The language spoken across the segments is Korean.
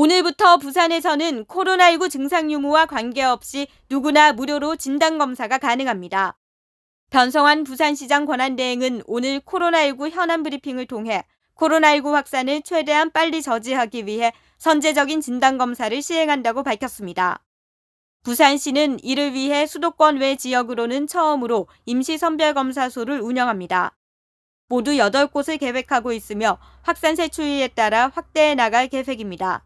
오늘부터 부산에서는 코로나19 증상 유무와 관계없이 누구나 무료로 진단검사가 가능합니다. 변성환 부산시장 권한대행은 오늘 코로나19 현안 브리핑을 통해 코로나19 확산을 최대한 빨리 저지하기 위해 선제적인 진단검사를 시행한다고 밝혔습니다. 부산시는 이를 위해 수도권 외 지역으로는 처음으로 임시선별검사소를 운영합니다. 모두 8곳을 계획하고 있으며 확산세 추이에 따라 확대해 나갈 계획입니다.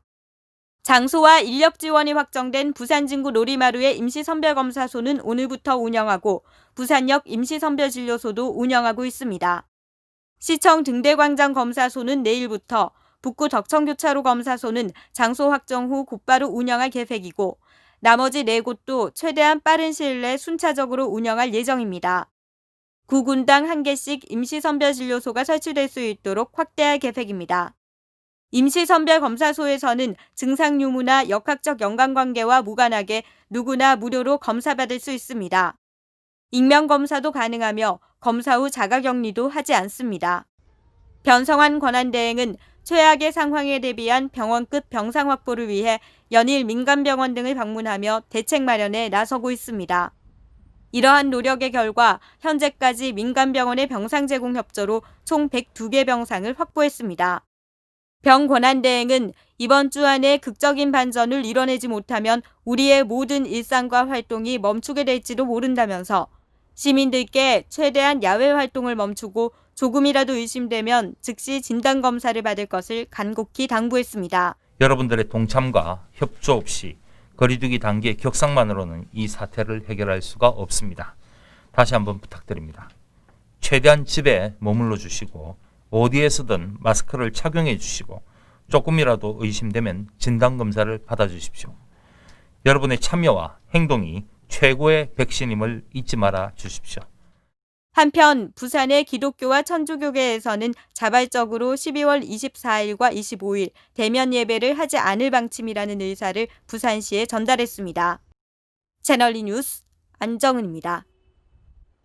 장소와 인력 지원이 확정된 부산 진구 놀이마루의 임시선별검사소는 오늘부터 운영하고 부산역 임시선별진료소도 운영하고 있습니다. 시청 등대광장 검사소는 내일부터 북구 덕천교차로 검사소는 장소 확정 후 곧바로 운영할 계획이고 나머지 네 곳도 최대한 빠른 시일 내 순차적으로 운영할 예정입니다. 구군당 한 개씩 임시선별진료소가 설치될 수 있도록 확대할 계획입니다. 임시선별검사소에서는 증상 유무나 역학적 연관관계와 무관하게 누구나 무료로 검사받을 수 있습니다. 익명검사도 가능하며 검사 후 자가격리도 하지 않습니다. 변성환 권한대행은 최악의 상황에 대비한 병원급 병상 확보를 위해 연일 민간병원 등을 방문하며 대책 마련에 나서고 있습니다. 이러한 노력의 결과 현재까지 민간병원의 병상 제공 협조로 총 102개 병상을 확보했습니다. 병 권한 대행은 이번 주 안에 극적인 반전을 이뤄내지 못하면 우리의 모든 일상과 활동이 멈추게 될지도 모른다면서 시민들께 최대한 야외 활동을 멈추고 조금이라도 의심되면 즉시 진단 검사를 받을 것을 간곡히 당부했습니다. 여러분들의 동참과 협조 없이 거리두기 단계 격상만으로는 이 사태를 해결할 수가 없습니다. 다시 한번 부탁드립니다. 최대한 집에 머물러 주시고 어디에서든 마스크를 착용해 주시고 조금이라도 의심되면 진단 검사를 받아 주십시오. 여러분의 참여와 행동이 최고의 백신임을 잊지 말아 주십시오. 한편 부산의 기독교와 천주교계에서는 자발적으로 12월 24일과 25일 대면 예배를 하지 않을 방침이라는 의사를 부산시에 전달했습니다. 채널리 뉴스 안정은입니다.